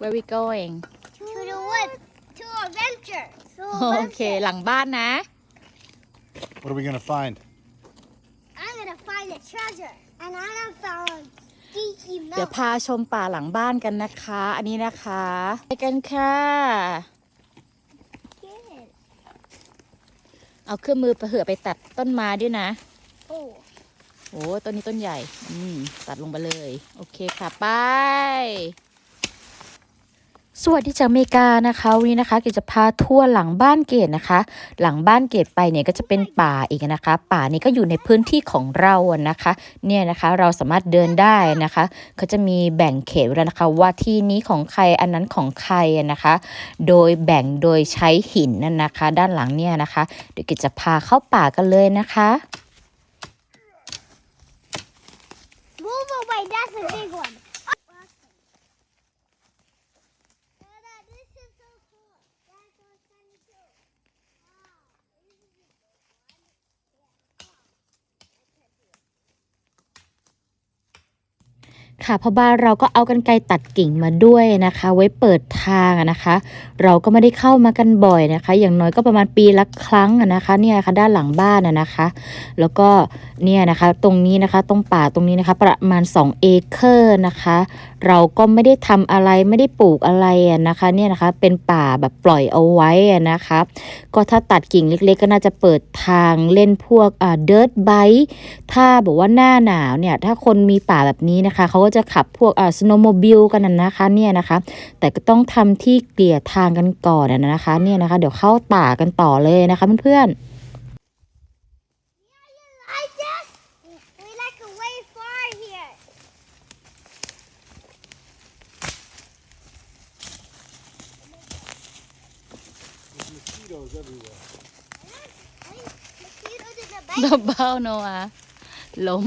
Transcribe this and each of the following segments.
Where we going To the woods. To adventure. To โอเคหลังบ้านนะ What are we gonna find? I'm gonna find a treasure. And I'm gonna find geeky เดี๋ยว milk. พาชมป่าหลังบ้านกันนะคะ อันนี้นะคะ ไปกันค่ะ Good. เอาเครื่องมือไปเหือะไปตัดต้นไม้ด้วยนะ Oh. โอ้ต้นนี้ต้นใหญ่ อืม ตัดลงไปเลย โอเคค่ะ ไป สวัสดีจากอเมริกานะคะวันนี้นะคะเกดจะพาทัวร์หลังบ้านเกดนะคะ หลังบ้านเกดไปเนี่ยก็จะเป็นป่าอีกนะคะ ป่านี้ก็อยู่ในพื้นที่ของเราอะนะคะ เนี่ยนะคะเราสามารถเดินได้นะคะเขาจะมีแบ่งเขตไว้แล้วนะคะ ว่าที่นี้ของใครอันนั้นของใครนะคะ โดยแบ่งโดยใช้หินนั่นนะคะ ด้านหลังเนี่ยนะคะ เดี๋ยวเกดจะพาเข้าป่ากันเลยนะคะ Move away. That's a big one. Dada, this is so cool. That's so funny too. Wow. This is a big one. Yeah. ค่ะเพราะบ้านเราก็เอากันไกรตัดกิ่งมาด้วยนะคะ ไว้เปิดทางนะคะ เราก็ไม่ได้เข้ามากันบ่อยนะคะ อย่างน้อยก็ประมาณปีละครั้งนะคะเนี่ยค่ะด้านหลังบ้านนะคะ แล้วก็เนี่ยนะคะตรงนี้นะคะตรงป่าตรงนี้นะคะ ประมาณ 2 เอเคอร์นะคะ เราก็ไม่ได้ทำอะไรไม่ได้ปลูกอะไรนะคะเนี่ยนะคะเป็นป่าแบบปล่อยเอาไว้นะคะ ก็ถ้าตัดกิ่งเล็ก ๆ ก็น่าจะเปิดทางเล่นพวกเดิร์ดไบถ้าบอกว่าหน้าหนาวเนี่ยถ้าคนมีป่าแบบนี้นะคะเขาก็จะขับพวกอ่าสโนว์โมบิลกันนะนะคะเนี่ยนะคะ แต่ก็ต้องทำที่เกลี่ยทางกันก่อนอะนะคะเนี่ยนะคะ เดี๋ยวเข้าป่ากันต่อเลยนะคะเพื่อนๆ Like this? We like a way far here. There's mosquitoes everywhere. I think mosquitoes didn't bite me. เบาๆโนอาล้ม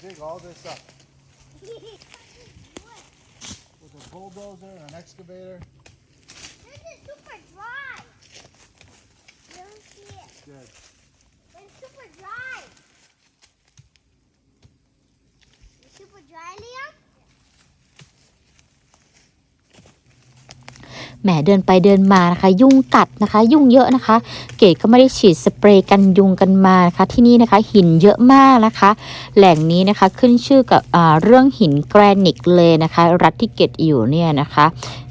dig all this up with a bulldozer and an excavator. This is super dry. You don't see it. Good. It's super dry. It's super dry, Liam? แหมเดินไปเดินมานะคะ ยุงกัดนะคะ ยุงเยอะนะคะ เกดก็ไม่ได้ฉีดสเปรย์กันยุงกันมานะคะ ที่นี่นะคะหินเยอะมากนะคะ แหล่งนี้นะคะขึ้นชื่อกับเรื่องหินแกรนิตเลยนะคะ รัฐที่เกดอยู่เนี่ยนะคะ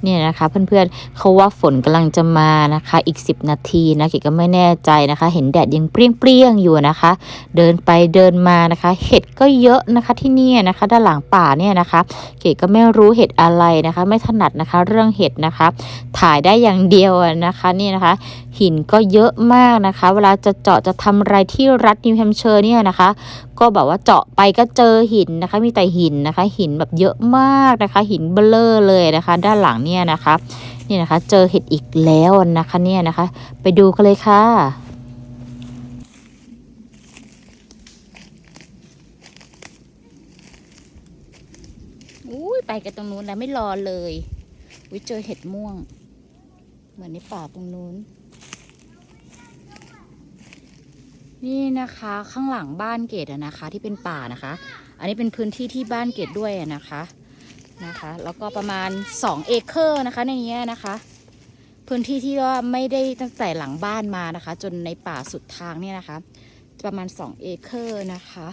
เนี่ยนะคะเพื่อนๆเขาว่าฝนกำลังจะมานะคะ อีก 10 นาทีนะเกดก็ไม่แน่ใจนะคะ เห็นแดดยังเปรี้ยงๆอยู่นะคะ เดินไปเดินมานะคะ เห็ดก็เยอะนะคะที่นี่นะคะ ด้านหลังป่าเนี่ยนะคะ เกดก็ไม่รู้เห็ดอะไรนะคะ ไม่ถนัดนะคะ เรื่องเห็ดนะคะถ่ายได้อย่างเดียวนะคะนี่นะคะ หินก็เยอะมากนะคะ เวลาจะเจาะจะทำอะไรที่รัฐนิวแฮมเชอร์เนี่ยนะคะ ก็แบบว่าเจาะไปก็เจอหินนะคะ มีแต่หินนะคะ หินแบบเยอะมากนะคะ หินเบลอเลยนะคะ ด้านหลังเนี่ยนะคะนี่นะคะ เจอเห็ดอีกแล้วนะคะเนี่ยนะคะ ไปดูกันเลยค่ะอุ้ยไปกันตรงนู้นแล้วไม่รอเลย วิเจอเห็ดม่วง เหมือนในป่าตรงนู้น นี่นะคะข้างหลังบ้านเกดนะคะ ที่เป็นป่านะคะ อันนี้เป็นพื้นที่ที่บ้านเกดด้วยนะคะนะคะ แล้วก็ประมาณ 2 เอเคอร์นะคะ ในนี้นะคะ พื้นที่ที่ว่าไม่ได้ตั้งแต่หลังบ้านมานะคะ จนในป่าสุดทางเนี่ยนะคะ ประมาณ 2 เอเคอร์นะคะ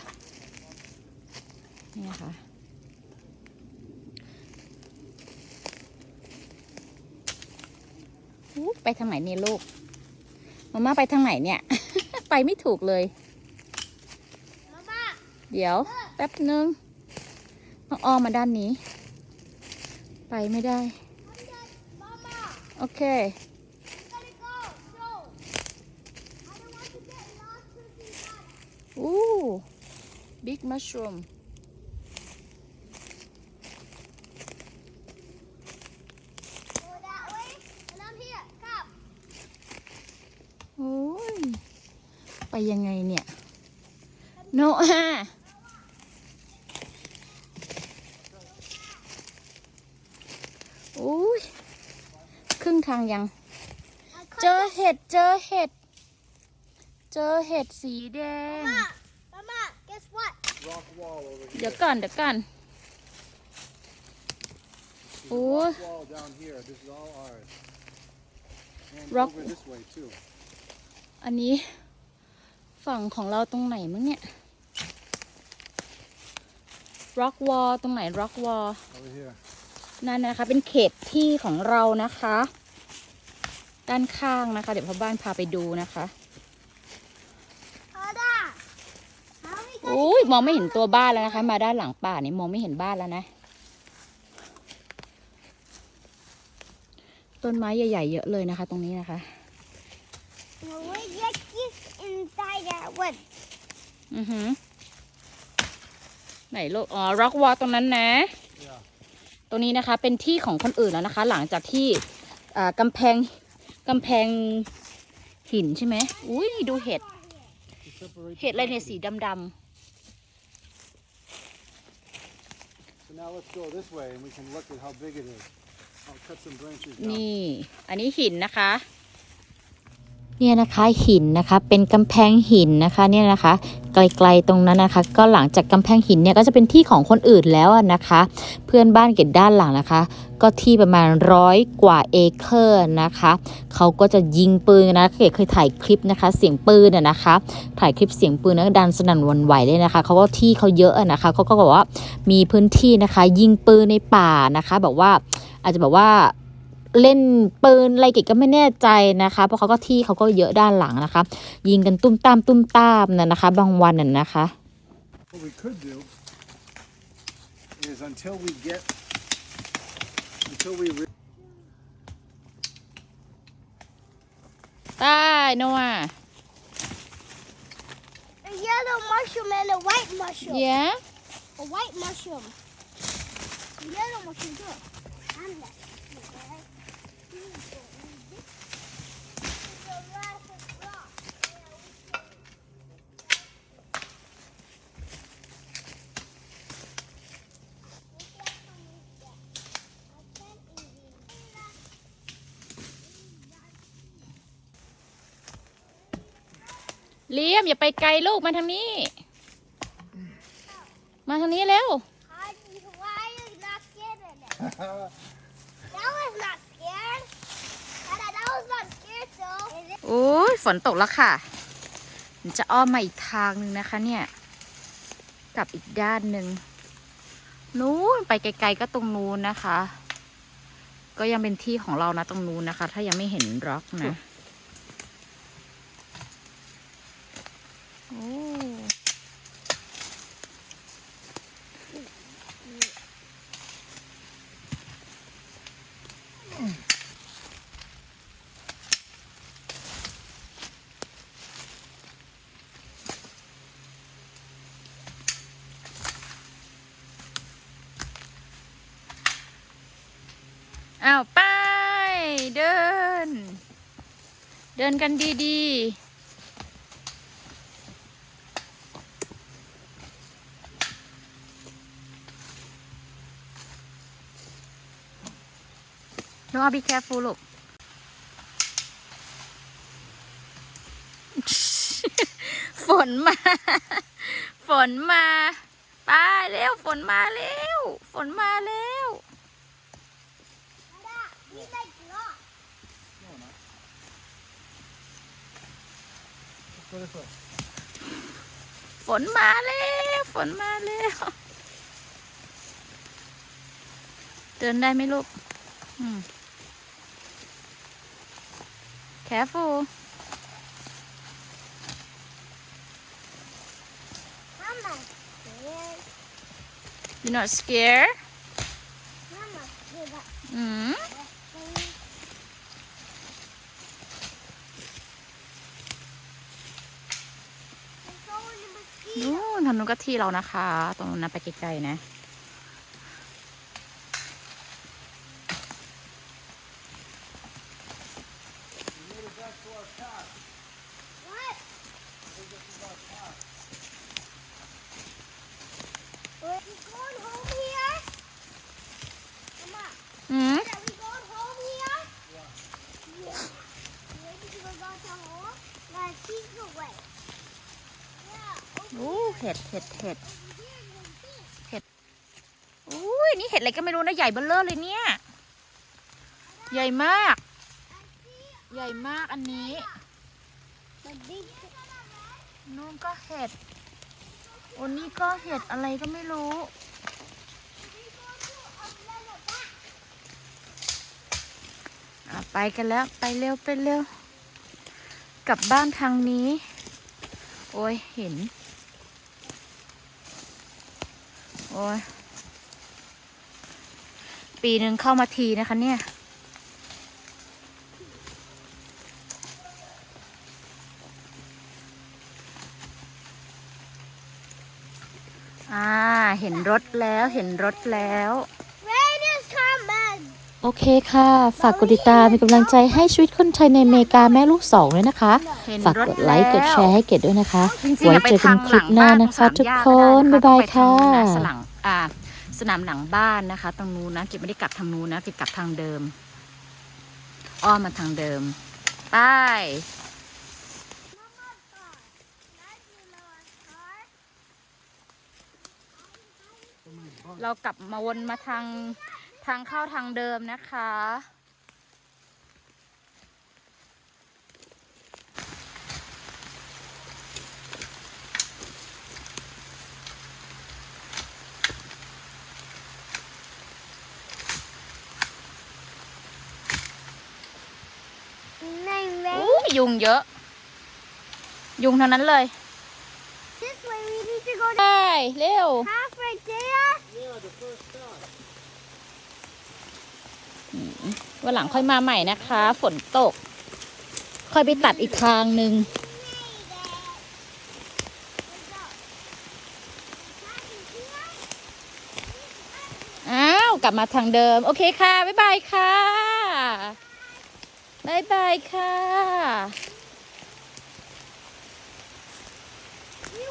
นี่ค่ะ ไปทางไหนเนี่ยลูกมาม่าไปทางไหนเนี่ย ไปไม่ถูกเลยเดี๋ยว แป๊บนึงต้องอ้อมมาด้านนี้ ไปไม่ได้ Mama, โอเค we gotta go. So, I don't want to get lost with these guys. อู้ big mushroom Go that way, and I'm here. Come. โอ้ย ไปยังไงเนี่ย โนอาโอ้ยครึ่งข้างยัง I เจอเห็ดเจอเห็ด เจอเห็ดสีแดง Mama, Mama, guess what? Rock wall over here. เดี๋ยวก่อนเดี๋ยวก่อน There's a Ooh. rock wall down here. This is all ours. And Rock- over this way too. อันนี้ ฝั่งของเราตรงไหนมั้งเนี่ย rock wall ตรงไหน rock wall Over here. นั่นนะคะ เป็นเขตที่ของเรานะคะ ด้านข้างนะคะ เดี๋ยวพ่อบ้านพาไปดูนะคะ Hold on. How we gonna อุ้ยมองไม่เห็นตัวบ้านแล้วนะคะ มาด้านหลังป่านี่มองไม่เห็นบ้านแล้วนะ ต้นไม้ใหญ่ ๆ เยอะเลยนะคะ ตรงนี้นะคะ we get this inside that wood? อือหือ ไหนลูก อ๋อ rock wall ตรงนั้นนะ Yeah. ตรงนี้นะคะเป็นที่ของคนอื่นแล้วนะคะ หลังจากที่อ่ากำแพงกำแพงหินใช่ไหมอุ้ยดูเห็ด To separate เห็ด the อะไรเนี่ย property. สีดำ So now let's go this way and we can look at how big it is. I'll cut some branches ๆ down. นี่ อันนี้หินนะคะ เนี่ยนะคะหินนะคะเป็นกำแพงหินนะคะเนี่ยนะคะ ไกลๆตรงนั้นนะคะ ก็หลังจากกำแพงหินเนี่ยก็จะเป็นที่ของคนอื่นแล้วนะคะ เพื่อนบ้านเกตด้านหลังนะคะ ก็ที่ประมาณร้อยกว่าเอเคอร์นะคะเขาก็จะยิงปืนนะเกดเคยถ่ายคลิปนะคะ เสียงปืนอะนะคะ ถ่ายคลิปเสียงปืนแล้วดันสนั่นวันไหวเลยนะคะเขาก็ที่เขาเยอะอะนะคะเขาก็บอกว่ามีพื้นที่นะคะ ยิงปืนในป่านะคะแบบว่าอาจจะแบบว่า เล่นปืนอะไรเกดก็ไม่แน่ใจนะคะ เพราะเขาก็ที่เขาก็เยอะด้านหลังนะคะ ยิงกันตุ้มตามตุ้มตามนะนะคะ บางวันน่ะนะคะ What we could do is until we get until we re- ได้โนอา A yellow mushroom and a white mushroom. เย้ A white mushroom. A yellow mushroom too. And that. Okay. This is a lot of rock. Yeah, we can- We can come with that. I can't even- เลียมอย่าไปไกลลูกมาทางนี้ มาทางนี้เร็ว How do you- Why are you not scared of that? That was not scared. Dada, that was not scared though. Is it? โอ้ยฝนตกแล้วค่ะมันจะอ้อมมาอีกทางหนึ่งนะคะเนี่ย กลับอีกด้านหนึ่งนู้นไปไกลๆก็ตรงนู้นนะคะ ก็ยังเป็นที่ของเรานะตรงนู้นนะคะ ถ้ายังไม่เห็นร็อกนะ อ้าวไป เดิน เดินกันดีๆน้อง be careful ลูกฝนมา ฝนมา ไปเร็ว ฝนมาเร็ว ฝนมาเร็ว Dada, we like rock. Let's go this way. ฝนมาแล้วฝนมาแล้วเดินได้ไหมลูกแคฟูยู not scared อืม that thing. There's always a mosquito. นู่นทางนู้นก็ที่เรานะคะ ตรงนู้นนะไปไกลๆนะ What? Are we going home here? Mama, อืม are we going โอ้เห็ดเห็ดเห็ด Over here, there's this. อุ้ยนี่เห็ดอะไรก็ไม่รู้นะใหญ่เบ้อเลอเลยเนี่ย ใหญ่มาก ใหญ่มากอันนี้นู่นก็เห็ดโอ้นี่ก็เห็ดอะไรก็ไม่รู้อะไปกันแล้วไปเร็วไปเร็ว กลับบ้านทางนี้ โอ้ยเห็น โอ้ย ปีหนึ่งเข้ามาทีนะคะเนี่ย อ่า เห็นรถแล้ว เห็นรถแล้ว โอเคค่ะ ฝากกดติดตามเป็นกำลังใจให้ชีวิตคนไทยในอเมริกาแม่ลูกสองด้วยนะคะเห็นฝากรถกดไลค์ กดแชร์ให้เกดด้วยนะคะจริงๆไว้อะไปเจอกัทานงคหลิลัปงหน้าบ้านนะคะตรงทุกสามคย่านก็ได้บ๊ายบายไปทค่ะงนู้นนสลังอ่าสนามหลังบ้านนะคะ ตรงนู้นนะเก็บไม่ได้กลับทางนู้นนะเก็บกลับทางเดิม อ้อมมาทางเดิมไปเรากลับมาวนมาทาง ทางเข้าทางเดิมนะคะ Nine อู้ rain. ยุงเยอะ ยุงทั้งนั้นเลย This way we need to go ไปเร็ว half วันหลังค่อยมาใหม่นะคะ ฝนตก ค่อยไปตัดอีกทางหนึ่งอ้าวกลับมาทางเดิม โอเคค่ะ บ๊ายบายค่ะ บ๊ายบายค่ะ